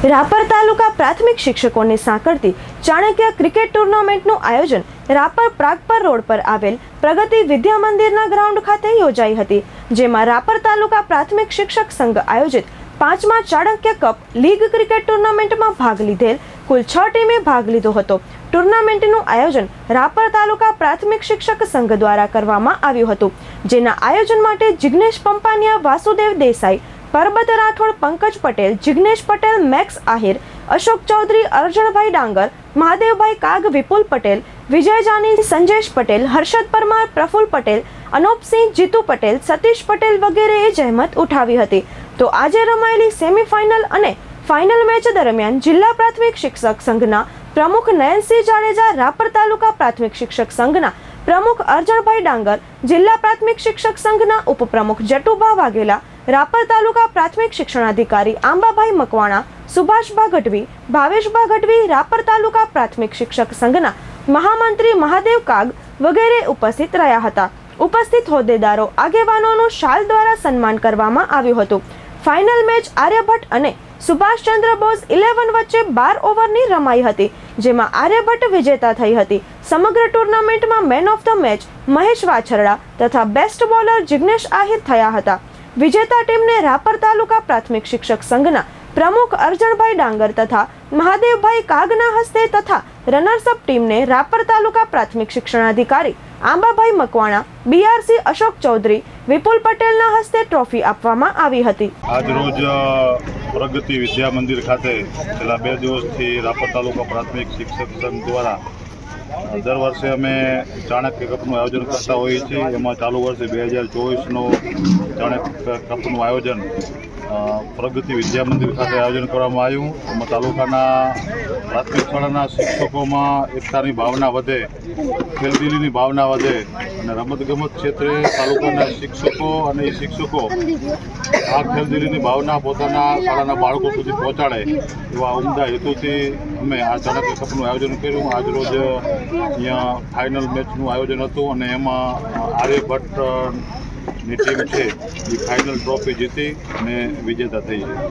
રાપર તાલુકા પ્રાથમિક શિક્ષકોને સાંકળતી ચાણક્ય ક્રિકેટ ટુર્નામેન્ટનું આયોજન રાપર પ્રાગપર રોડ પર આવેલ પ્રગતિ વિદ્યા મંદિરના ગ્રાઉન્ડ ખાતે યોજાઈ હતી, જેમાં રાપર તાલુકા પ્રાથમિક શિક્ષક સંઘ આયોજિત પાંચમા ચાણક્ય કપ લીગ ક્રિકેટ ટુર્નામેન્ટમાં ભાગ લીધેલ, કુલ છ ટીમે ભાગ લીધો હતો. ટુર્નામેન્ટનું આયોજન રાપર તાલુકા પ્રાથમિક શિક્ષક સંઘ દ્વારા કરવામાં આવ્યું હતું, જેના આયોજન માટે જિગ્નેશ પંપાનિયા વાસુદેવ દેસાઈ પરબત રાઠોડ પંકજ પટેલ, જિગ્નેશ પટેલ, મેક્સ આહિર, અશોક ચૌધરી, અર્જણભાઈ ડાંગર, મહાદેવભાઈ કાગ, વિપુલ પટેલ વિજય જાની સંજેશ પટેલ, હર્ષદ પરમાર, પ્રફુલ પટેલ, અનોપસિંહ, જીતુ પટેલ, સતીશ પટેલ વગેરેએ જહેમત ઉઠાવી હતી. તો આજે રમાયેલી સેમીફાઇનલ અને ફાઇનલ મેચ દરમિયાન જિલ્લા પ્રાથમિક શિક્ષક સંઘના પ્રમુખ નયનસિંહ જાડેજા, રાપર તાલુકા પ્રાથમિક શિક્ષક સંઘના પ્રમુખ અર્જણભાઈ ડાંગર, જિલ્લા પ્રાથમિક શિક્ષક સંઘના ઉપપ્રમુખ જટુભા વાઘેલા રાપર તાલુકા પ્રાથમિક શિક્ષણાધિકારી આંબાભાઈ મકવાણા સુભાષભા ગઢવી ભાવેશભા ગઢવી રાપર તાલુકા પ્રાથમિક શિક્ષક સંઘના મહામંત્રી મહાદેવ કાગ વગેરે ઉપસ્થિત રહ્યા હતા. ઉપસ્થિત હોદ્દેદારો, આગેવાનોનું શાલ દ્વારા સન્માન કરવામાં આવ્યું હતું. ફાઇનલ મેચ આર્યભટ્ટ અને સુભાષચંદ્ર બોઝ ઇલેવન વચ્ચે બાર ઓવરની રમાઈ હતી, જેમાં આર્યભટ્ટ વિજેતા થઈ હતી. સમગ્ર ટુર્નામેન્ટમાં man of the match Mahesh Vachhrada તથા બેસ્ટ બોલર જિગ્નેશ આહિર થયા હતા. વિજેતા ટીમને રાપર તાલુકા પ્રાથમિક શિક્ષક સંઘના પ્રમુખ અર્જણભાઈ ડાંગર તથા મહાદેવભાઈ કાગના હસ્તે તથા રનર્સઅપ ટીમને રાપર તાલુકા પ્રાથમિક શિક્ષણાધિકારી આંબાભાઈ મકવાણા, બીઆરસી અશોક ચૌધરી, વિપુલ પટેલના હસ્તે ટ્રોફી આપવામાં આવી હતી. આજ પ્રગતિ વિદ્યા મંદિર ખાતે છેલ્લા બે દિવસથી રાપર તાલુકા પ્રાથમિક શિક્ષક સંઘ દ્વારા દર વર્ષે અમે ચાણક્ય કપનું આયોજન કરતા હોઈએ છીએ. એમાં ચાલુ વર્ષે બે હજાર ચોવીસનું ચાણક્ય કપનું આયોજન પ્રગતિ વિદ્યા મંદિર ખાતે આયોજન કરવામાં આવ્યું. એમાં તાલુકાના પ્રાથમિક શાળાના શિક્ષકોમાં એકતાની ભાવના વધે, ખેલદિલીની ભાવના વધે અને રમતગમત ક્ષેત્રે તાલુકાના શિક્ષકો અને એ શિક્ષકો આ ખેલદિલીની ભાવના પોતાના શાળાના બાળકો સુધી પહોંચાડે એવા ઉમદા હેતુથી અમે આ ચાણક્ય કપનું આયોજન કર્યું. આજ રોજ અહીંયા ફાઇનલ મેચનું આયોજન હતું અને એમાં આર્યભટ્ટ ની ટીમ છે એ ફાઇનલ ટ્રોફી જીતી અને વિજેતા થઈ છે